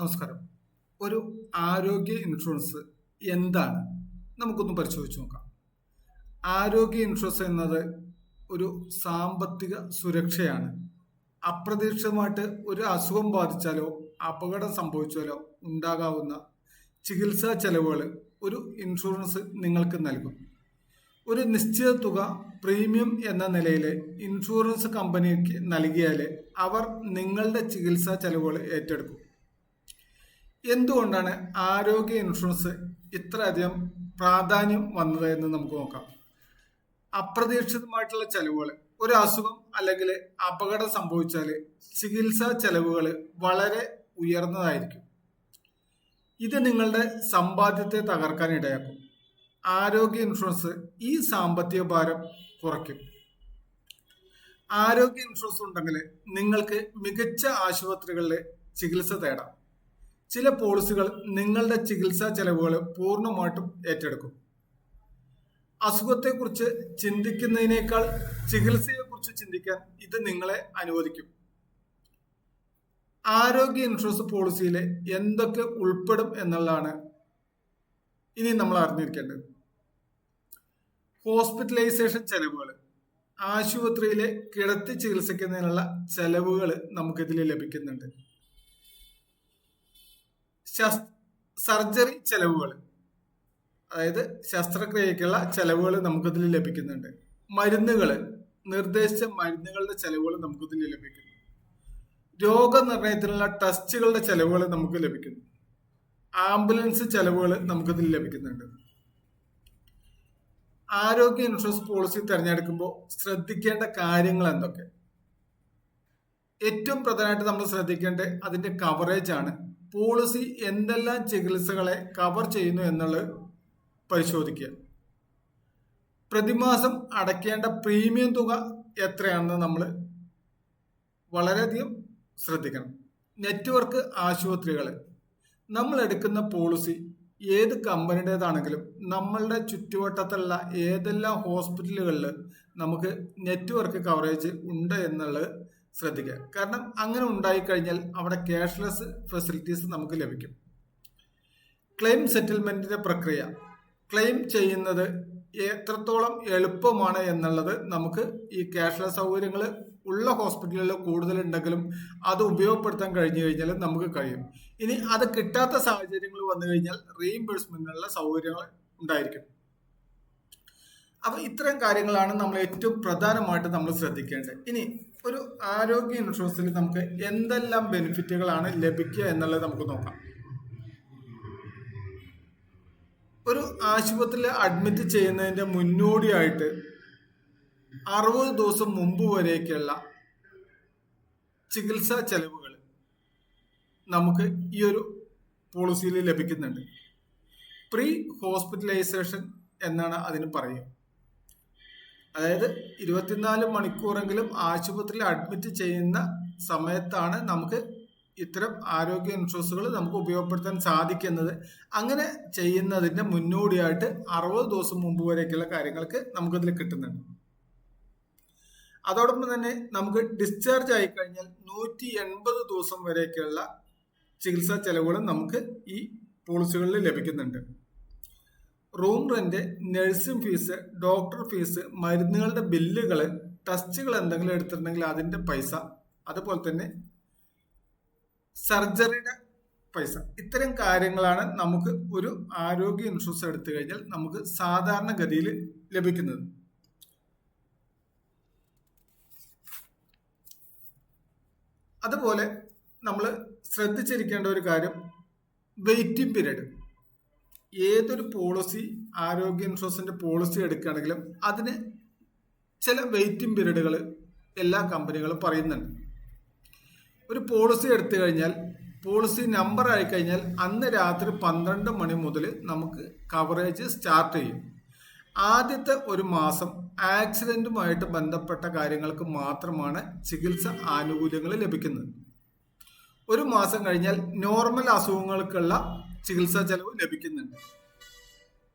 നമസ്കാരം. ഒരു ആരോഗ്യ ഇൻഷുറൻസ് എന്താണ്? നമുക്കൊന്ന് പരിശോധിച്ച് നോക്കാം. ആരോഗ്യ ഇൻഷുറൻസ് എന്നത് ഒരു സാമ്പത്തിക സുരക്ഷയാണ്. അപ്രതീക്ഷിതമായിട്ട് ഒരു അസുഖം ബാധിച്ചാലോ അപകടം സംഭവിച്ചാലോ ഉണ്ടാകാവുന്ന ചികിത്സാ ചെലവുകൾ ഒരു ഇൻഷുറൻസ് നിങ്ങൾക്ക് നൽകും. ഒരു നിശ്ചിത തുക പ്രീമിയം എന്ന നിലയിൽ ഇൻഷുറൻസ് കമ്പനിക്ക് നൽകിയാൽ അവർ നിങ്ങളുടെ ചികിത്സാ ചെലവുകൾ ഏറ്റെടുക്കും. എന്തുകൊണ്ടാണ് ആരോഗ്യ ഇൻഷുറൻസ് ഇത്രയധികം പ്രാധാന്യം വന്നത് എന്ന് നമുക്ക് നോക്കാം. അപ്രതീക്ഷിതമായിട്ടുള്ള ചെലവുകൾ ഒരു അസുഖം അല്ലെങ്കിൽ അപകടം സംഭവിച്ചാൽ ചികിത്സാ ചെലവുകൾ വളരെ ഉയർന്നതായിരിക്കും. ഇത് നിങ്ങളുടെ സമ്പാദ്യത്തെ തകർക്കാൻ ഇടയാക്കും. ആരോഗ്യ ഇൻഷുറൻസ് ഈ സാമ്പത്തിക ഭാരം കുറയ്ക്കും. ആരോഗ്യ ഇൻഷുറൻസ് ഉണ്ടെങ്കിൽ നിങ്ങൾക്ക് മികച്ച ആശുപത്രികളിൽ ചികിത്സ തേടാം. ചില പോളിസികൾ നിങ്ങളുടെ ചികിത്സാ ചെലവുകൾ പൂർണമായിട്ടും ഏറ്റെടുക്കും. അസുഖത്തെക്കുറിച്ച് ചിന്തിക്കുന്നതിനേക്കാൾ ചികിത്സയെക്കുറിച്ച് ചിന്തിക്കാൻ ഇത് നിങ്ങളെ അനുവദിക്കും. ആരോഗ്യ ഇൻഷുറൻസ് പോളിസിയിൽ എന്തൊക്കെ ഉൾപ്പെടും എന്നുള്ളതാണ് ഇനി നമ്മൾ അറിഞ്ഞിരിക്കേണ്ടത്. ഹോസ്പിറ്റലൈസേഷൻ ചെലവുകൾ ആശുപത്രിയിലെ കിടത്തി ചികിത്സിക്കുന്നതിനുള്ള ചെലവുകൾ നമുക്കിതിൽ ലഭിക്കുന്നുണ്ട്. സർജറി ചെലവുകൾ അതായത് ശസ്ത്രക്രിയക്കുള്ള ചെലവുകൾ നമുക്കതിൽ ലഭിക്കുന്നുണ്ട്. മരുന്നുകൾ നിർദ്ദേശിച്ച മരുന്നുകളുടെ ചെലവുകൾ നമുക്കതിൽ ലഭിക്കുന്നു. രോഗനിർണയത്തിനുള്ള ടെസ്റ്റുകളുടെ ചെലവുകൾ നമുക്ക് ലഭിക്കുന്നു. ആംബുലൻസ് ചെലവുകൾ നമുക്കതിൽ ലഭിക്കുന്നുണ്ട്. ആരോഗ്യ ഇൻഷുറൻസ് പോളിസി തിരഞ്ഞെടുക്കുമ്പോൾ ശ്രദ്ധിക്കേണ്ട കാര്യങ്ങൾ എന്തൊക്കെ? ഏറ്റവും പ്രധാനമായിട്ട് നമ്മൾ ശ്രദ്ധിക്കേണ്ടത് അതിന്റെ കവറേജ് ആണ്. പോളിസി എന്തെല്ലാം ചികിത്സകളെ കവർ ചെയ്യുന്നു എന്നുള്ളത് പരിശോധിക്കുക. പ്രതിമാസം അടയ്ക്കേണ്ട പ്രീമിയം തുക എത്രയാണെന്ന് നമ്മൾ വളരെയധികം ശ്രദ്ധിക്കണം. നെറ്റ്വർക്ക് ആശുപത്രികൾ നമ്മൾ എടുക്കുന്ന പോളിസി ഏത് കമ്പനിയുടേതാണെങ്കിലും നമ്മളുടെ ചുറ്റുവട്ടത്തുള്ള ഏതെല്ലാം ഹോസ്പിറ്റലുകളിൽ നമുക്ക് നെറ്റ്വർക്ക് കവറേജ് ഉണ്ട് എന്നുള്ളത് ശ്രദ്ധിക്കുക. കാരണം അങ്ങനെ ഉണ്ടായി കഴിഞ്ഞാൽ അവിടെ ക്യാഷ്ലെസ് ഫെസിലിറ്റീസ് നമുക്ക് ലഭിക്കും. ക്ലെയിം സെറ്റിൽമെന്റിന്റെ പ്രക്രിയ. ക്ലെയിം ചെയ്യുന്നത് എത്രത്തോളം എളുപ്പമാണ് എന്നുള്ളത് നമുക്ക് ഈ ക്യാഷ്ലെസ് സൗകര്യങ്ങൾ ഉള്ള ഹോസ്പിറ്റലുകളിൽ കൂടുതലുണ്ടെങ്കിലും അത് ഉപയോഗപ്പെടുത്താൻ കഴിഞ്ഞു കഴിഞ്ഞാൽ നമുക്ക് കഴിയും. ഇനി അത് കിട്ടാത്ത സാഹചര്യങ്ങൾ വന്നു കഴിഞ്ഞാൽ റീഇംബേഴ്സ്മെന്റിനുള്ള സൗകര്യങ്ങൾ ഉണ്ടായിരിക്കും. അപ്പൊ ഇത്തരം കാര്യങ്ങളാണ് നമ്മൾ ഏറ്റവും പ്രധാനമായിട്ട് നമ്മൾ ശ്രദ്ധിക്കേണ്ടത്. ഇനി ഒരു ആരോഗ്യ ഇൻഷുറൻസിൽ നമുക്ക് എന്തെല്ലാം ബെനിഫിറ്റുകളാണ് ലഭിക്കുക എന്നുള്ളത് നമുക്ക് നോക്കാം. ഒരു ആശുപത്രിയിൽ അഡ്മിറ്റ് ചെയ്യുന്നതിന്റെ മുന്നോടിയായിട്ട് അറുപത് ദിവസം മുമ്പ് വരേക്കുള്ള ചികിത്സാ ചെലവുകൾ നമുക്ക് ഈ ഒരു പോളിസിയിൽ ലഭിക്കുന്നുണ്ട്. പ്രീ ഹോസ്പിറ്റലൈസേഷൻ എന്നാണ് അതിന് പറയുക. അതായത് ഇരുപത്തിനാല് മണിക്കൂറെങ്കിലും ആശുപത്രിയിൽ അഡ്മിറ്റ് ചെയ്യുന്ന സമയത്താണ് നമുക്ക് ഇത്തരം ആരോഗ്യ ഇൻഷുറൻസുകൾ നമുക്ക് ഉപയോഗപ്പെടുത്താൻ സാധിക്കുന്നത്. അങ്ങനെ ചെയ്യുന്നതിന്റെ മുന്നോടിയായിട്ട് അറുപത് ദിവസം മുമ്പ് വരേക്കുള്ള കാര്യങ്ങൾക്ക് നമുക്കതിൽ കിട്ടുന്നുണ്ട്. അതോടൊപ്പം തന്നെ നമുക്ക് ഡിസ്ചാർജ് ആയി കഴിഞ്ഞാൽ നൂറ്റി എൺപത് ദിവസം വരേക്കുള്ള ചികിത്സാ ചെലവുകളും നമുക്ക് ഈ പോളിസികളിൽ ലഭിക്കുന്നുണ്ട്. Room rent nursing fees doctor fees മരുന്നുകളുടെ ബില്ലുകൾ ടെസ്റ്റുകൾ എന്തെങ്കിലും എടുത്തിട്ടുണ്ടെങ്കിൽ അതിന്റെ പൈസ അതുപോലെ തന്നെ സർജറിയുടെ പൈസ. ഇത്തരം കാര്യങ്ങളാണ് നമുക്ക് ഒരു ആരോഗ്യ ഇൻഷുറൻസ് എടുത്തു കഴിഞ്ഞാൽ നമുക്ക് സാധാരണഗതിയിൽ ലഭിക്കുന്നത്. അതുപോലെ നമ്മൾ ശ്രദ്ധിച്ചിരിക്കേണ്ട ഒരു കാര്യം വെയിറ്റിംഗ് പീരീഡ്. ഏതൊരു പോളിസി ആരോഗ്യ ഇൻഷുറൻസിന്റെ പോളിസി എടുക്കുകയാണെങ്കിലും അതിന് ചില വെയിറ്റിംഗ് പീരീഡുകൾ എല്ലാ കമ്പനികളും പറയുന്നുണ്ട്. ഒരു പോളിസി എടുത്തു കഴിഞ്ഞാൽ പോളിസി നമ്പർ ആയി കഴിഞ്ഞാൽ അന്ന് രാത്രി പന്ത്രണ്ട് മണി മുതൽ നമുക്ക് കവറേജ് സ്റ്റാർട്ട് ചെയ്യും. ആദ്യത്തെ ഒരു മാസം ആക്സിഡന്റുമായിട്ട് ബന്ധപ്പെട്ട കാര്യങ്ങൾക്ക് മാത്രമാണ് ചികിത്സ ആനുകൂല്യങ്ങൾ ലഭിക്കുന്നത്. ഒരു മാസം കഴിഞ്ഞാൽ നോർമൽ അസുഖങ്ങൾക്കുള്ള ചികിത്സാ ചെലവ് ലഭിക്കുന്നുണ്ട്.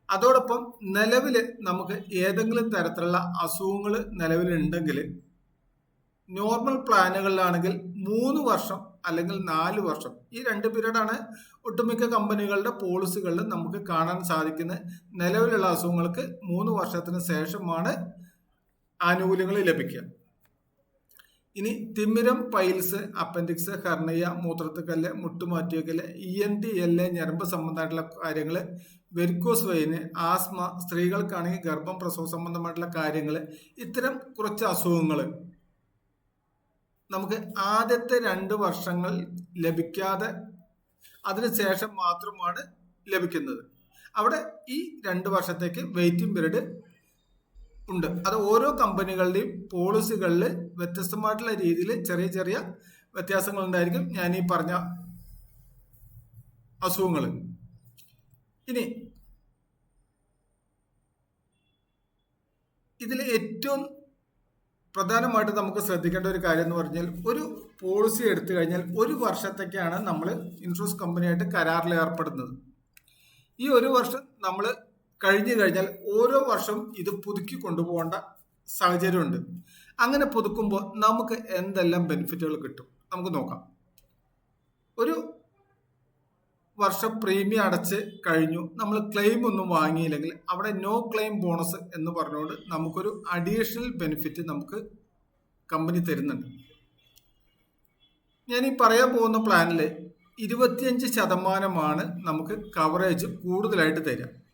അതോടൊപ്പം നിലവിൽ നമുക്ക് ഏതെങ്കിലും തരത്തിലുള്ള അസുഖങ്ങൾ നിലവിലുണ്ടെങ്കിൽ നോർമൽ പ്ലാനുകളിലാണെങ്കിൽ മൂന്ന് വർഷം അല്ലെങ്കിൽ നാല് വർഷം ഈ രണ്ട് പീരീഡാണ് ഒട്ടുമിക്ക കമ്പനികളുടെ പോളിസികളിൽ നമുക്ക് കാണാൻ സാധിക്കുന്ന നിലവിലുള്ള അസുഖങ്ങൾക്ക് മൂന്ന് വർഷത്തിന് ശേഷമാണ് ആനുകൂല്യങ്ങൾ ലഭിക്കുക. ഇനി തിമിരം പൈൽസ് അപ്പൻഡിക്സ് ഹെർണിയ മൂത്രത്തുകല്ല് മുട്ടുമാറ്റിവെക്കൽ E N T L A ഞരമ്പ് സംബന്ധമായിട്ടുള്ള കാര്യങ്ങൾ വെരിക്കോസ് വെയിന് ആസ്മ സ്ത്രീകൾക്കാണെങ്കിൽ ഗർഭം പ്രസവ സംബന്ധമായിട്ടുള്ള കാര്യങ്ങൾ ഇത്തരം കുറച്ച് അസുഖങ്ങൾ നമുക്ക് ആദ്യത്തെ രണ്ട് വർഷങ്ങൾ ലഭിക്കാതെ അതിനുശേഷം മാത്രമാണ് ലഭിക്കുന്നത്. അവിടെ ഈ രണ്ട് വർഷത്തേക്ക് വെയിറ്റിംഗ് പീരീഡ് ഉണ്ട്. അത് ഓരോ കമ്പനികളുടെയും പോളിസികളിൽ വ്യത്യസ്തമായിട്ടുള്ള രീതിയിൽ ചെറിയ ചെറിയ വ്യത്യാസങ്ങൾ ഉണ്ടായിരിക്കും. ഞാൻ ഈ പറഞ്ഞ അസുഖങ്ങൾ. ഇനി ഇതിൽ ഏറ്റവും പ്രധാനമായിട്ട് നമുക്ക് ശ്രദ്ധിക്കേണ്ട ഒരു കാര്യം എന്ന് പറഞ്ഞാൽ ഒരു പോളിസി എടുത്തു കഴിഞ്ഞാൽ ഒരു വർഷത്തേക്കാണ് നമ്മൾ ഇൻഷുറൻസ് കമ്പനിയായിട്ട് കരാറിൽ ഏർപ്പെടുന്നത്. ഈ ഒരു വർഷം നമ്മൾ കഴിഞ്ഞു കഴിഞ്ഞാൽ ഓരോ വർഷം ഇത് പുതുക്കി കൊണ്ടുപോകേണ്ട സാഹചര്യമുണ്ട്. അങ്ങനെ പുതുക്കുമ്പോൾ നമുക്ക് എന്തെല്ലാം ബെനിഫിറ്റുകൾ കിട്ടും? നമുക്ക് നോക്കാം. ഒരു വർഷം പ്രീമിയം അടച്ച് കഴിഞ്ഞു. നമ്മൾ ക്ലെയിം ഒന്നും വാങ്ങിയില്ലെങ്കിൽ അവിടെ നോ ക്ലെയിം ബോണസ് എന്ന് പറഞ്ഞുകൊണ്ട് നമുക്കൊരു അഡീഷണൽ ബെനിഫിറ്റ് നമുക്ക് കമ്പനി തരുന്നുണ്ട്. ഞാൻ ഈ പറയാൻ പോകുന്ന പ്ലാനിൽ ഇരുപത്തിയഞ്ച് ശതമാനമാണ് നമുക്ക് കവറേജ് കൂടുതലായിട്ട് തരിക.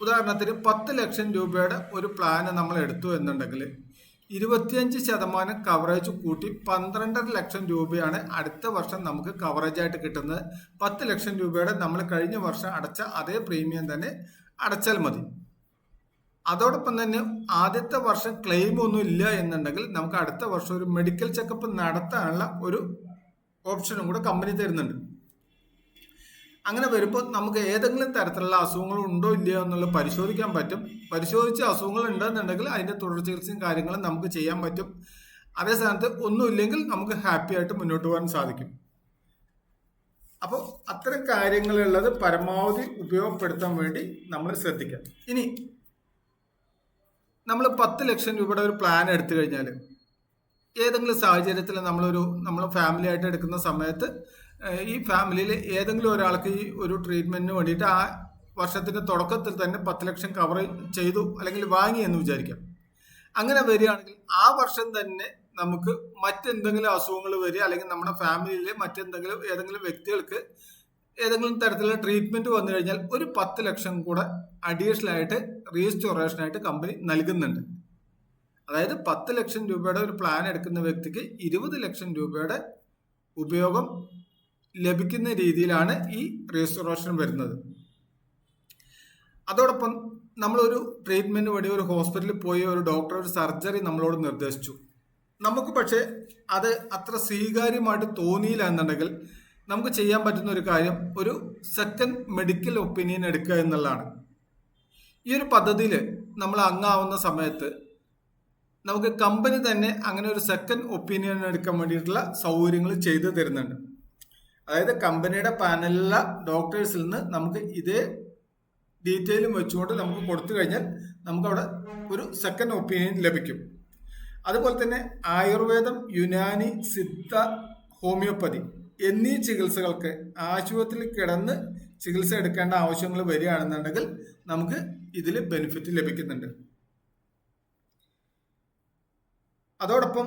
ഉദാഹരണത്തിന് പത്ത് ലക്ഷം രൂപയുടെ ഒരു പ്ലാന് നമ്മൾ എടുത്തു എന്നുണ്ടെങ്കിൽ ഇരുപത്തിയഞ്ച് ശതമാനം കവറേജ് കൂട്ടി പന്ത്രണ്ടര ലക്ഷം രൂപയാണ് അടുത്ത വർഷം നമുക്ക് കവറേജ് ആയിട്ട് കിട്ടുന്നത്. പത്ത് ലക്ഷം രൂപയുടെ നമ്മൾ കഴിഞ്ഞ വർഷം അടച്ച അതേ പ്രീമിയം തന്നെ അടച്ചാൽ മതി. അതോടൊപ്പം തന്നെ ആദ്യത്തെ വർഷം ക്ലെയിം ഒന്നും ഇല്ല എന്നുണ്ടെങ്കിൽ നമുക്ക് അടുത്ത വർഷം ഒരു മെഡിക്കൽ ചെക്കപ്പ് നടത്താനുള്ള ഒരു ഓപ്ഷനും കൂടെ കമ്പനി തരുന്നുണ്ട്. അങ്ങനെ വരുമ്പോൾ നമുക്ക് ഏതെങ്കിലും തരത്തിലുള്ള അസുഖങ്ങൾ ഉണ്ടോ ഇല്ലയോ എന്നുള്ളത് പരിശോധിക്കാൻ പറ്റും. പരിശോധിച്ച് അസുഖങ്ങൾ ഉണ്ടെന്നുണ്ടെങ്കിൽ അതിന്റെ തുടർ ചികിത്സയും കാര്യങ്ങളും നമുക്ക് ചെയ്യാൻ പറ്റും. അതേ സ്ഥാനത്ത് ഒന്നുമില്ലെങ്കിൽ നമുക്ക് ഹാപ്പി ആയിട്ട് മുന്നോട്ട് പോകാൻ സാധിക്കും. അപ്പോൾ അത്തരം കാര്യങ്ങളുള്ളത് പരമാവധി ഉപയോഗപ്പെടുത്താൻ വേണ്ടി നമ്മൾ ശ്രദ്ധിക്കാം ഇനി നമ്മൾ പത്ത് ലക്ഷം രൂപയുടെ ഒരു പ്ലാൻ എടുത്തു കഴിഞ്ഞാൽ ഏതെങ്കിലും സാഹചര്യത്തിൽ നമ്മളൊരു നമ്മൾ ഫാമിലി ആയിട്ട് എടുക്കുന്ന സമയത്ത് ഈ ഫാമിലിയിൽ ഏതെങ്കിലും ഒരാൾക്ക് ഈ ഒരു ട്രീറ്റ്മെന്റിന് വേണ്ടിയിട്ട് ആ വർഷത്തിന്റെ തുടക്കത്തിൽ തന്നെ പത്ത് ലക്ഷം കവർ ചെയ്തു അല്ലെങ്കിൽ വാങ്ങി എന്ന് വിചാരിക്കാം. അങ്ങനെ വരികയാണെങ്കിൽ ആ വർഷം തന്നെ നമുക്ക് മറ്റെന്തെങ്കിലും അസുഖങ്ങൾ വരിക അല്ലെങ്കിൽ നമ്മുടെ ഫാമിലിയിലെ മറ്റെന്തെങ്കിലും ഏതെങ്കിലും വ്യക്തികൾക്ക് ഏതെങ്കിലും തരത്തിലുള്ള ട്രീറ്റ്മെന്റ് വന്നു കഴിഞ്ഞാൽ ഒരു പത്ത് ലക്ഷം കൂടെ അഡീഷണൽ ആയിട്ട് റീസ്റ്റോറേഷൻ ആയിട്ട് കമ്പനി നൽകുന്നുണ്ട്. അതായത് പത്ത് ലക്ഷം രൂപയുടെ ഒരു പ്ലാൻ എടുക്കുന്ന വ്യക്തിക്ക് ഇരുപത് ലക്ഷം രൂപയുടെ ഉപയോഗം ലഭിക്കുന്ന രീതിയിലാണ് ഈ റീസ്റ്റോറേഷൻ വരുന്നത്. അതോടൊപ്പം നമ്മളൊരു ട്രീറ്റ്മെന്റ് വഴി ഒരു ഹോസ്പിറ്റലിൽ പോയി ഒരു ഡോക്ടർ ഒരു സർജറി നമ്മളോട് നിർദ്ദേശിച്ചു. നമുക്ക് പക്ഷേ അത് അത്ര സ്വീകാര്യമായിട്ട് തോന്നിയില്ല എന്നുണ്ടെങ്കിൽ നമുക്ക് ചെയ്യാൻ പറ്റുന്ന ഒരു കാര്യം ഒരു സെക്കൻഡ് മെഡിക്കൽ ഒപ്പീനിയൻ എടുക്കുക എന്നുള്ളതാണ്. ഈ ഒരു പദ്ധതിയിൽ നമ്മൾ അങ്ങാവുന്ന സമയത്ത് നമുക്ക് കമ്പനി തന്നെ അങ്ങനെ ഒരു സെക്കൻഡ് ഒപ്പീനിയൻ എടുക്കാൻ വേണ്ടിയിട്ടുള്ള സൗകര്യങ്ങൾ ചെയ്തു തരുന്നുണ്ട്. അതായത് കമ്പനിയുടെ പാനലിലെ ഡോക്ടേഴ്സിൽ നിന്ന് നമുക്ക് ഇതേ ഡീറ്റെയിലും വെച്ചുകൊണ്ട് നമുക്ക് കൊടുത്തു കഴിഞ്ഞാൽ നമുക്കവിടെ ഒരു സെക്കൻഡ് ഒപ്പീനിയൻ ലഭിക്കും. അതുപോലെ തന്നെ ആയുർവേദം യുനാനി സിദ്ധ ഹോമിയോപ്പതി എന്നീ ചികിത്സകൾക്ക് ആശുപത്രിയിൽ കിടന്ന് ചികിത്സ എടുക്കേണ്ട ആവശ്യങ്ങൾ വരികയാണെന്നുണ്ടെങ്കിൽ നമുക്ക് ഇതിൽ ബെനിഫിറ്റ് ലഭിക്കുന്നുണ്ട്. അതോടൊപ്പം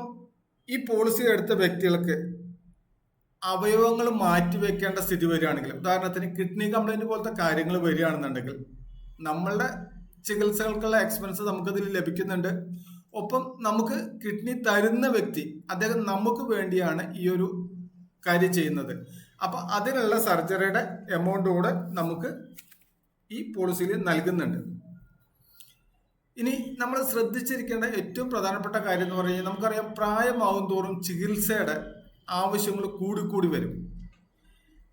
ഈ പോളിസി എടുത്ത വ്യക്തികൾക്ക് അവയവങ്ങൾ മാറ്റിവെക്കേണ്ട സ്ഥിതി വരികയാണെങ്കിൽ ഉദാഹരണത്തിന് കിഡ്നി കംപ്ലൈന്റ് പോലത്തെ കാര്യങ്ങൾ വരികയാണെന്നുണ്ടെങ്കിൽ നമ്മളുടെ ചികിത്സകൾക്കുള്ള എക്സ്പെൻസ് നമുക്കതിൽ ലഭിക്കുന്നുണ്ട്. ഒപ്പം നമുക്ക് കിഡ്നി തരുന്ന വ്യക്തി അദ്ദേഹം നമുക്ക് വേണ്ടിയാണ് ഈ ഒരു കാര്യം ചെയ്യുന്നത്. അപ്പൊ അതിനുള്ള സർജറിയുടെ എമൗണ്ട് കൂടെ നമുക്ക് ഈ പോളിസിയിൽ നൽകുന്നുണ്ട്. ഇനി നമ്മൾ ശ്രദ്ധിച്ചിരിക്കേണ്ട ഏറ്റവും പ്രധാനപ്പെട്ട കാര്യം എന്ന് പറഞ്ഞാൽ നമുക്കറിയാം പ്രായമാവും തോറും ചികിത്സയുടെ ആവശ്യങ്ങൾ കൂടിക്കൂടി വരും.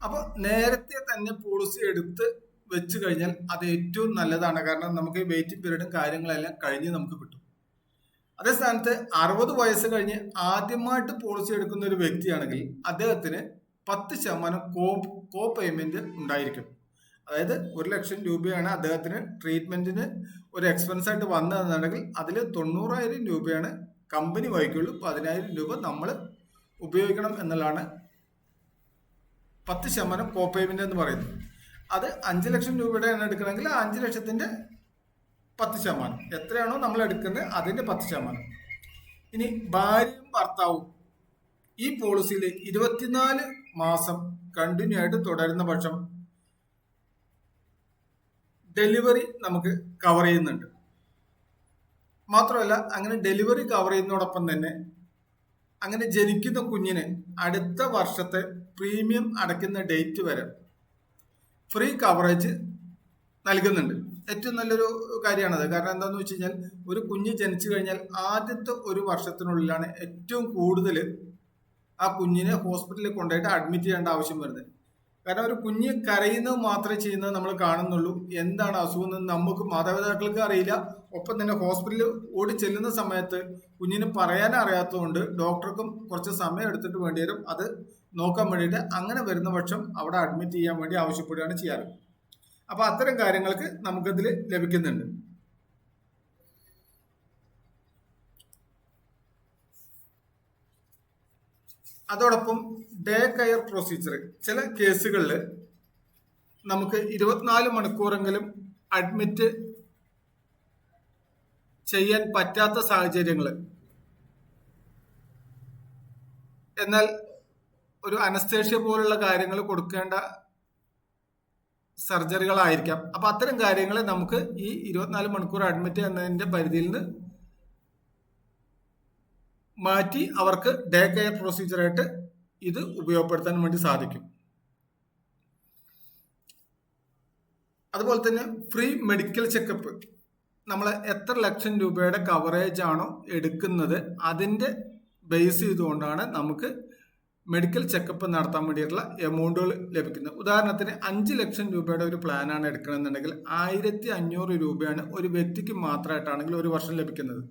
അപ്പോൾ നേരത്തെ തന്നെ പോളിസി എടുത്ത് വെച്ച് കഴിഞ്ഞാൽ അത് ഏറ്റവും നല്ലതാണ്. കാരണം നമുക്ക് വെയിറ്റിംഗ് പീരീഡും കാര്യങ്ങളെല്ലാം കഴിഞ്ഞ് നമുക്ക് കിട്ടും. അതേ സ്ഥാനത്ത് അറുപത് വയസ്സ് കഴിഞ്ഞ് ആദ്യമായിട്ട് പോളിസി എടുക്കുന്ന ഒരു വ്യക്തിയാണെങ്കിൽ അദ്ദേഹത്തിന് പത്ത് ശതമാനം കോ കോ പേയ്മെന്റ് ഉണ്ടായിരിക്കും. അതായത് ഒരു ലക്ഷം രൂപയാണ് അദ്ദേഹത്തിന് ട്രീറ്റ്മെന്റിന് ഒരു എക്സ്പെൻസ് ആയിട്ട് വന്നതെന്നുണ്ടെങ്കിൽ അതിൽ തൊണ്ണൂറായിരം രൂപയാണ് കമ്പനി വഹിക്കുള്ളൂ പതിനായിരം രൂപ നമ്മൾ ഉപയോഗിക്കണം എന്നുള്ളതാണ് പത്ത് ശതമാനം കോ പേയ്മെന്റ് എന്ന് പറയുന്നത്. അത് അഞ്ച് ലക്ഷം രൂപയുടെ എണ്ണം എടുക്കണമെങ്കിൽ ആ അഞ്ച് ലക്ഷത്തിന്റെ പത്ത് ശതമാനം. എത്രയാണോ നമ്മൾ എടുക്കുന്നത് അതിന്റെ പത്ത് ശതമാനം. ഇനി ഭാര്യയും ഭർത്താവും ഈ പോളിസിയിൽ ഇരുപത്തിനാല് മാസം കണ്ടിന്യൂ ആയിട്ട് തുടരുന്ന പക്ഷം ഡെലിവറി നമുക്ക് കവർ ചെയ്യുന്നുണ്ട്. മാത്രമല്ല അങ്ങനെ ഡെലിവറി കവർ ചെയ്യുന്നതോടൊപ്പം തന്നെ അങ്ങനെ ജനിക്കുന്ന കുഞ്ഞിന് അടുത്ത വർഷത്തെ പ്രീമിയം അടയ്ക്കുന്ന ഡേറ്റ് വരെ ഫ്രീ കവറേജ് നൽകുന്നുണ്ട്. ഏറ്റവും നല്ലൊരു കാര്യമാണത് കാരണം എന്താണെന്ന് വെച്ച് കഴിഞ്ഞാൽ ഒരു കുഞ്ഞ് ജനിച്ചു കഴിഞ്ഞാൽ ആദ്യത്തെ ഒരു വർഷത്തിനുള്ളിലാണ് ഏറ്റവും കൂടുതൽ ആ കുഞ്ഞിനെ ഹോസ്പിറ്റലിൽ കൊണ്ടുപോയിട്ട് അഡ്മിറ്റ് ചെയ്യേണ്ട ആവശ്യം വരുന്നത്. കാരണം ഒരു കുഞ്ഞ് കരയുന്നത് മാത്രമേ ചെയ്യുന്നത് നമ്മൾ കാണുന്നുള്ളൂ. എന്താണ് അസുഖം എന്ന് നമുക്ക് മാതാപിതാക്കൾക്ക് അറിയില്ല. ഒപ്പം തന്നെ ഹോസ്പിറ്റലിൽ ഓടി ചെല്ലുന്ന സമയത്ത് കുഞ്ഞിന് പറയാൻ അറിയാത്തതുകൊണ്ട് ഡോക്ടർക്കും കുറച്ച് സമയം എടുത്തിട്ട് വേണ്ടി വരും. അത് നോക്കാൻ വേണ്ടിയിട്ട് അങ്ങനെ വരുന്ന പക്ഷം അവിടെ അഡ്മിറ്റ് ചെയ്യാൻ വേണ്ടി ആവശ്യപ്പെടുകയാണ് ചെയ്യാറ്. അപ്പോൾ അത്തരം കാര്യങ്ങൾക്ക് നമുക്കിതിൽ ലഭിക്കുന്നുണ്ട്. അതോടൊപ്പം ഡേ കെയർ പ്രൊസീജിയർ. ചില കേസുകളിൽ നമുക്ക് ഇരുപത്തിനാല് മണിക്കൂറെങ്കിലും അഡ്മിറ്റ് ചെയ്യാൻ പറ്റാത്ത സാഹചര്യങ്ങൾ എന്നാൽ ഒരു അനസ്തേഷ്യ പോലുള്ള കാര്യങ്ങൾ കൊടുക്കേണ്ട സർജറികളായിരിക്കാം. അപ്പം അത്തരം കാര്യങ്ങൾ നമുക്ക് ഈ ഇരുപത്തിനാല് മണിക്കൂർ അഡ്മിറ്റ് എന്നതിന്റെ പരിധിയിൽ നിന്ന് മാറ്റി അവർക്ക് ഡേ കെയർ പ്രൊസീജിയറായിട്ട് ഇത് ഉപയോഗപ്പെടുത്താൻ വേണ്ടി സാധിക്കും. അതുപോലെ തന്നെ ഫ്രീ മെഡിക്കൽ ചെക്കപ്പ് നമ്മൾ എത്ര ലക്ഷം രൂപയുടെ കവറേജ് ആണോ എടുക്കുന്നത് അതിന്റെ ബേസ് ചെയ്തുകൊണ്ടാണ് നമുക്ക് മെഡിക്കൽ ചെക്കപ്പ് നടത്താൻ വേണ്ടിയിട്ടുള്ള എമൗണ്ടുകൾ ലഭിക്കുന്നത്. ഉദാഹരണത്തിന് അഞ്ച് ലക്ഷം രൂപയുടെ ഒരു പ്ലാനാണ് എടുക്കണമെന്നുണ്ടെങ്കിൽ ആയിരത്തി അഞ്ഞൂറ് രൂപയാണ് ഒരു വ്യക്തിക്ക് മാത്രമായിട്ടാണെങ്കിൽ ഒരു വർഷം ലഭിക്കുന്നത്.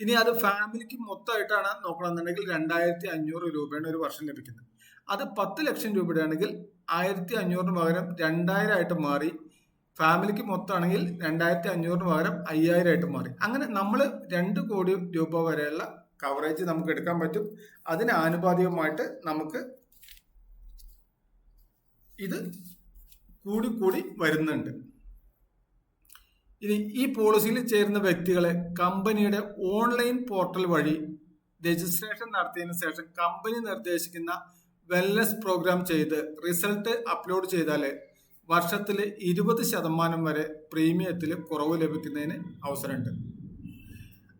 ഇനി അത് ഫാമിലിക്ക് മൊത്തമായിട്ടാണ് നോക്കണമെന്നുണ്ടെങ്കിൽ രണ്ടായിരത്തി അഞ്ഞൂറ് രൂപയാണ് ഒരു വർഷം ലഭിക്കുന്നത്. അത് പത്ത് ലക്ഷം രൂപയുടെ ആണെങ്കിൽ ആയിരത്തി അഞ്ഞൂറിന് പകരം രണ്ടായിരം ആയിട്ട് മാറി ഫാമിലിക്ക് മൊത്തമാണെങ്കിൽ രണ്ടായിരത്തി അഞ്ഞൂറിന് പകരം അയ്യായിരം ആയിട്ട് മാറി. അങ്ങനെ നമ്മൾ രണ്ട് കോടി രൂപ വരെയുള്ള കവറേജ് നമുക്ക് എടുക്കാൻ പറ്റും. അതിന് ആനുപാതികമായിട്ട് നമുക്ക് ഇത് കൂടി കൂടി വരുന്നുണ്ട്. ഇനി ഈ പോളിസിയിൽ ചേരുന്ന വ്യക്തികളെ കമ്പനിയുടെ ഓൺലൈൻ പോർട്ടൽ വഴി രജിസ്ട്രേഷൻ നടത്തിയതിനു ശേഷം കമ്പനി നിർദ്ദേശിക്കുന്ന വെൽനസ് പ്രോഗ്രാം ചെയ്ത് റിസൾട്ട് അപ്ലോഡ് ചെയ്താൽ വർഷത്തിൽ ഇരുപത് ശതമാനം വരെ പ്രീമിയത്തിൽ കുറവ് ലഭിക്കുന്നതിന് അവസരമുണ്ട്.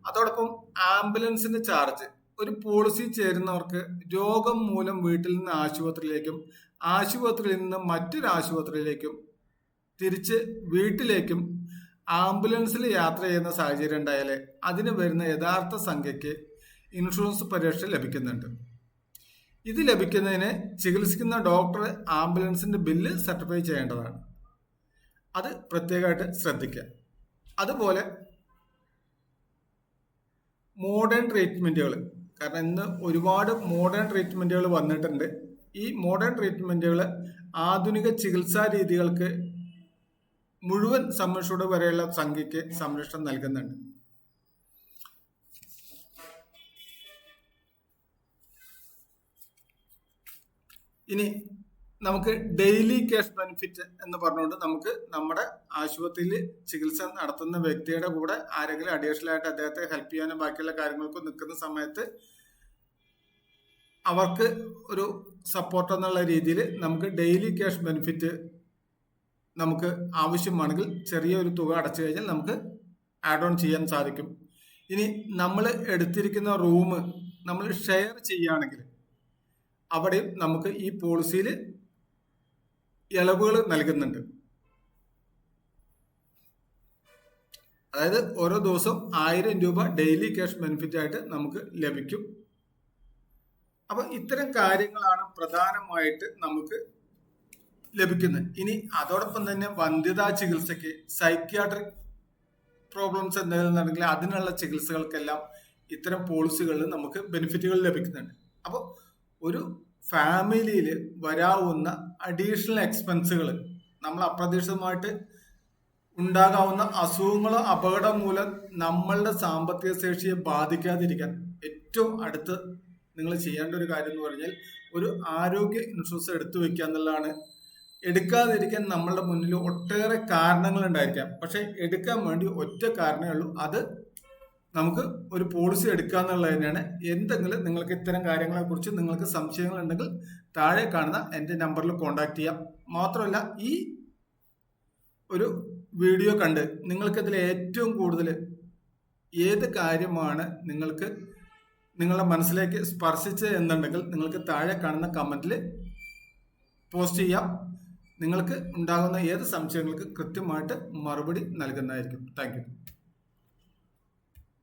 അതോടൊപ്പം ആംബുലൻസിന്റെ ചാർജ് ഒരു പോളിസി ചേരുന്നവർക്ക് രോഗം മൂലം വീട്ടിൽ നിന്ന് ആശുപത്രിയിലേക്കും ആശുപത്രിയിൽ നിന്ന് മറ്റൊരു ആശുപത്രിയിലേക്കും തിരിച്ച് വീട്ടിലേക്കും ആംബുലൻസിൽ യാത്ര ചെയ്യുന്ന സാഹചര്യം ഉണ്ടായാൽ അതിന് വരുന്ന യഥാർത്ഥ സംഖ്യയ്ക്ക് ഇൻഷുറൻസ് പരിരക്ഷ ലഭിക്കുന്നുണ്ട്. ഇത് ലഭിക്കുന്നതിന് ചികിത്സിക്കുന്ന ഡോക്ടർ ആംബുലൻസിന്റെ ബില്ല് സർട്ടിഫൈ ചെയ്യേണ്ടതാണ്. അത് പ്രത്യേകമായിട്ട് ശ്രദ്ധിക്കുക. അതുപോലെ മോഡേൺ ട്രീറ്റ്മെന്റുകൾ കാരണം ഇന്ന് ഒരുപാട് മോഡേൺ ട്രീറ്റ്മെന്റുകൾ വന്നിട്ടുണ്ട്. ഈ മോഡേൺ ട്രീറ്റ്മെന്റുകൾ ആധുനിക ചികിത്സാ രീതികൾക്ക് മുഴുവൻ സംരക്ഷണ വരെയുള്ള സംഖ്യയ്ക്ക് സംരക്ഷണം നൽകുന്നുണ്ട്. ഇനി നമുക്ക് ഡെയിലി കാഷ് ബെനിഫിറ്റ് എന്ന് പറഞ്ഞുകൊണ്ട് നമുക്ക് നമ്മുടെ ആശുപത്രിയിൽ ചികിത്സ നടത്തുന്ന വ്യക്തിയുടെ കൂടെ ആരെങ്കിലും അഡീഷണൽ ആയിട്ട് അദ്ദേഹത്തെ ഹെൽപ്പ് ചെയ്യാനും ബാക്കിയുള്ള കാര്യങ്ങൾക്കും നിൽക്കുന്ന സമയത്ത് അവർക്ക് ഒരു സപ്പോർട്ട് എന്നുള്ള രീതിയിൽ നമുക്ക് ഡെയിലി ക്യാഷ് ബെനിഫിറ്റ് നമുക്ക് ആവശ്യമാണെങ്കിൽ ചെറിയൊരു തുക അടച്ചു കഴിഞ്ഞാൽ നമുക്ക് ആഡ് ഓൺ ചെയ്യാൻ സാധിക്കും. ഇനി നമ്മൾ എടുത്തിരിക്കുന്ന റൂം നമ്മൾ ഷെയർ ചെയ്യുകയാണെങ്കിൽ അവിടെ നമുക്ക് ഈ പോളിസിയിൽ ഇളവുകൾ നൽകുന്നുണ്ട്. അതായത് ഓരോ ദിവസം ആയിരം രൂപ ഡെയിലി ക്യാഷ് ബെനിഫിറ്റ് ആയിട്ട് നമുക്ക് ലഭിക്കും. അപ്പൊ ഇത്തരം കാര്യങ്ങളാണ് പ്രധാനമായിട്ട് നമുക്ക് ലഭിക്കുന്നത് ഇനി അതോടൊപ്പം തന്നെ വന്ധ്യതാ ചികിത്സയ്ക്ക് സൈക്യാട്രിക് പ്രോബ്ലംസ് എന്തെങ്കിലും ഉണ്ടെങ്കിൽ അതിനുള്ള ചികിത്സകൾക്കെല്ലാം ഇത്തരം പോളിസികളിൽ നമുക്ക് ബെനിഫിറ്റുകൾ ലഭിക്കുന്നുണ്ട്. അപ്പോൾ ഒരു ഫാമിലിയിൽ വരാവുന്ന അഡീഷണൽ എക്സ്പെൻസുകൾ നമ്മൾ അപ്രതീക്ഷിതമായിട്ട് ഉണ്ടാകാവുന്ന അസുഖങ്ങളോ അപകടം മൂലം നമ്മളുടെ സാമ്പത്തിക ശേഷിയെ ബാധിക്കാതിരിക്കാൻ ഏറ്റവും അടുത്ത് നിങ്ങൾ ചെയ്യേണ്ട ഒരു കാര്യം എന്ന് പറഞ്ഞാൽ ഒരു ആരോഗ്യ ഇൻഷുറൻസ് എടുത്തു വെക്കുക എന്നുള്ളതാണ് എടുക്കാതിരിക്കാൻ നമ്മളുടെ മുന്നിൽ ഒട്ടേറെ കാരണങ്ങൾ ഉണ്ടായിരിക്കാം പക്ഷെ എടുക്കാൻ വേണ്ടി ഒറ്റ കാരണമേ ഉള്ളൂ. അത് നമുക്ക് ഒരു പോളിസി എടുക്കുക എന്നുള്ളത് തന്നെയാണ്. എന്തെങ്കിലും നിങ്ങൾക്ക് ഇത്തരം കാര്യങ്ങളെക്കുറിച്ച് നിങ്ങൾക്ക് സംശയങ്ങൾ ഉണ്ടെങ്കിൽ താഴെ കാണുന്ന എന്റെ നമ്പറിൽ കോൺടാക്ട് ചെയ്യാം. മാത്രമല്ല ഈ ഒരു വീഡിയോ കണ്ട് നിങ്ങൾക്കതിൽ ഏറ്റവും കൂടുതൽ ഏത് കാര്യമാണ് നിങ്ങൾക്ക് നിങ്ങളുടെ മനസ്സിലേക്ക് സ്പർശിച്ചത് എന്നുണ്ടെങ്കിൽ നിങ്ങൾക്ക് താഴെ കാണുന്ന കമന്റിൽ പോസ്റ്റ് ചെയ്യാം. നിങ്ങൾക്ക് ഉണ്ടാകുന്ന ഏത് സംശയങ്ങൾക്ക് കൃത്യമായിട്ട് മറുപടി നൽകുന്നതായിരിക്കും. താങ്ക്